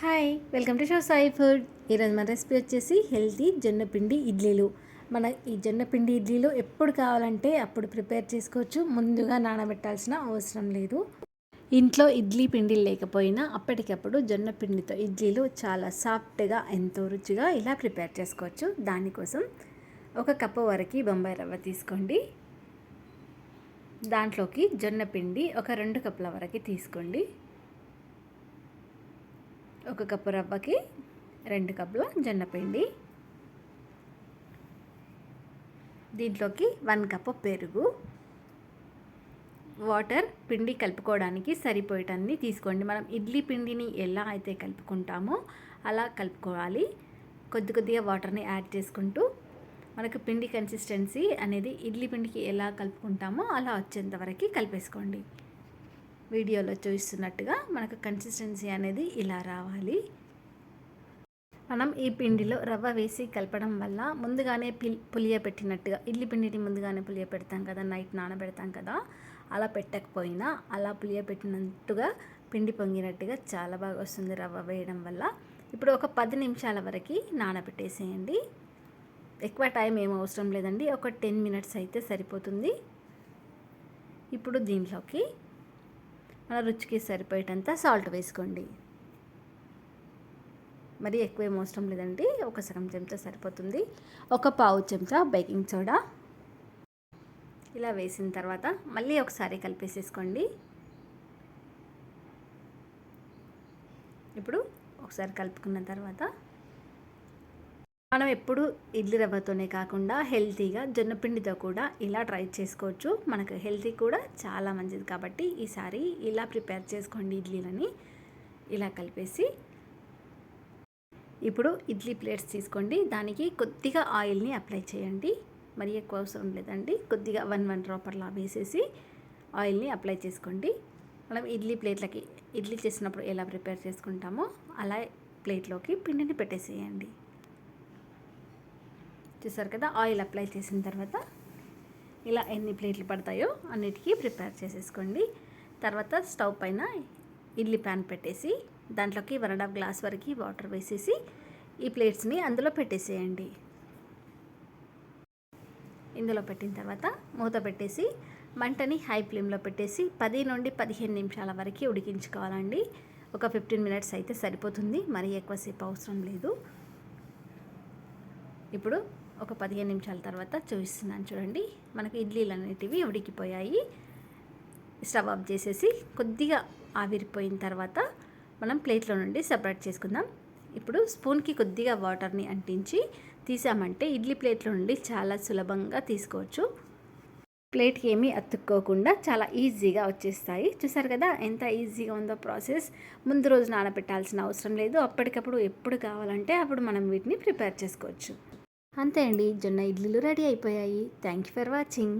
Hi welcome to show Sai food. ఈరోజు మన recipe వచ్చేసి హెల్తీ జొన్నపిండి ఇడ్లీలు. మన ఈ జొన్నపిండి ఇడ్లీలు ఎప్పుడు కావాలంటే అప్పుడు ప్రిపేర్ చేసుకోవచ్చు. ముందుగా నానబెట్టాల్సిన అవసరం లేదు. ఇంట్లో ఇడ్లీ పిండి లేకపోయినా అప్పటికప్పుడు జొన్న పిండితో ఇడ్లీలు చాలా సాఫ్ట్గా ఎంతో రుచిగా ఇలా ప్రిపేర్ చేసుకోవచ్చు. దానికోసం ఒక కప్పు వరకు బొంబాయి రవ్వ తీసుకోండి. దాంట్లోకి జొన్న పిండి ఒక రెండు కప్పుల వరకు తీసుకోండి. ఒక కప్పు రవ్వకి రెండు కప్పుల జొన్నపిండి దీంట్లోకి వన్ కప్పు పెరుగు. వాటర్ పిండి కలుపుకోవడానికి సరిపోయేటన్ని తీసుకోండి. మనం ఇడ్లీ పిండిని ఎలా అయితే కలుపుకుంటామో అలా కలుపుకోవాలి. కొద్ది కొద్దిగా వాటర్ని యాడ్ చేసుకుంటూ మనకు పిండి కన్సిస్టెన్సీ అనేది ఇడ్లీ పిండికి ఎలా కలుపుకుంటామో అలా వచ్చేంత వరకు కలిపేసుకోండి. వీడియోలో చూస్తున్నట్టుగా మనకు కన్సిస్టెన్సీ అనేది ఇలా రావాలి. మనం ఈ పిండిలో రవ్వ వేసి కలపడం వల్ల ముందుగానే పిల్ పులియ పెట్టినట్టుగా ఇడ్లీ పిండిని ముందుగానే పులియ పెడతాం కదా నైట్ నానబెడతాం కదా అలా పెట్టకపోయినా అలా పులియ పెట్టినట్టుగా పిండి పొంగినట్టుగా చాలా బాగా వస్తుంది రవ్వ వేయడం వల్ల. ఇప్పుడు ఒక పది నిమిషాల వరకు నానబెట్టేసేయండి. ఎక్కువ టైం ఏం అవసరం లేదండి. ఒక టెన్ మినిట్స్ అయితే సరిపోతుంది. ఇప్పుడు దీంట్లోకి మన రుచికి సరిపోయేటంత సాల్ట్ వేసుకోండి. మరి ఎక్కువ ఏం అవసరం లేదండి. ఒక సగం చెంచా సరిపోతుంది. ఒక పావు చెంచా బేకింగ్ సోడా. ఇలా వేసిన తర్వాత మళ్ళీ ఒకసారి కలిపేసేసుకోండి. ఇప్పుడు ఒకసారి కలుపుకున్న తర్వాత మనం ఎప్పుడు ఇడ్లీ రవ్వతోనే కాకుండా హెల్తీగా జొన్నపిండితో కూడా ఇలా ట్రై చేసుకోవచ్చు. మనకు హెల్తీ కూడా చాలా మంచిది. కాబట్టి ఈసారి ఇలా ప్రిపేర్ చేసుకోండి ఇడ్లీలని. ఇలా కలిపేసి ఇప్పుడు ఇడ్లీ ప్లేట్స్ తీసుకోండి. దానికి కొద్దిగా ఆయిల్ని అప్లై చేయండి. మరి ఎక్కువ అవసరం లేదండి. కొద్దిగా వన్ వన్ డ్రాపర్లా వేసేసి ఆయిల్ని అప్లై చేసుకోండి. మనం ఇడ్లీ ప్లేట్లకి ఇడ్లీ చేసినప్పుడు ఎలా ప్రిపేర్ చేసుకుంటామో అలా ప్లేట్లోకి పిండిని పెట్టేసేయండి. చూసారు కదా ఆయిల్ అప్లై చేసిన తర్వాత ఇలా ఎన్ని ప్లేట్లు పడతాయో అన్నిటికీ ప్రిపేర్ చేసేసుకోండి. తర్వాత స్టవ్ పైన ఇడ్లీ ప్యాన్ పెట్టేసి దాంట్లోకి వన్ అండ్ హాఫ్ గ్లాస్ వరకు వాటర్ వేసేసి ఈ ప్లేట్స్ని అందులో పెట్టేసేయండి. ఇందులో పెట్టిన తర్వాత మూత పెట్టేసి మంటని హై ఫ్లేమ్లో పెట్టేసి పది నుండి పదిహేను నిమిషాల వరకు ఉడికించుకోవాలండి. ఒక ఫిఫ్టీన్ మినిట్స్ అయితే సరిపోతుంది మరీ ఎక్కువసేపు అవసరం లేదు. ఇప్పుడు ఒక పదిహేను నిమిషాల తర్వాత చూపిస్తున్నాను చూడండి. మనకు ఇడ్లీలు అనేటివి ఉడికిపోయాయి. స్టవ్ ఆఫ్ చేసేసి కొద్దిగా ఆవిరిపోయిన తర్వాత మనం ప్లేట్లో నుండి సపరేట్ చేసుకుందాం. ఇప్పుడు స్పూన్కి కొద్దిగా వాటర్ని అంటించి తీసామంటే ఇడ్లీ ప్లేట్లో నుండి చాలా సులభంగా తీసుకోవచ్చు. ప్లేట్కి ఏమీ అతుక్కోకుండా చాలా ఈజీగా వచ్చేస్తాయి. చూసారు కదా ఎంత ఈజీగా ఉందో ప్రాసెస్. ముందు రోజు నానబెట్టాల్సిన అవసరం లేదు. అప్పటికప్పుడు ఎప్పుడు కావాలంటే అప్పుడు మనం వీటిని ప్రిపేర్ చేసుకోవచ్చు. అంతే అండి జొన్న ఇడ్లీలు రెడీ అయిపోయాయి. Thank you for watching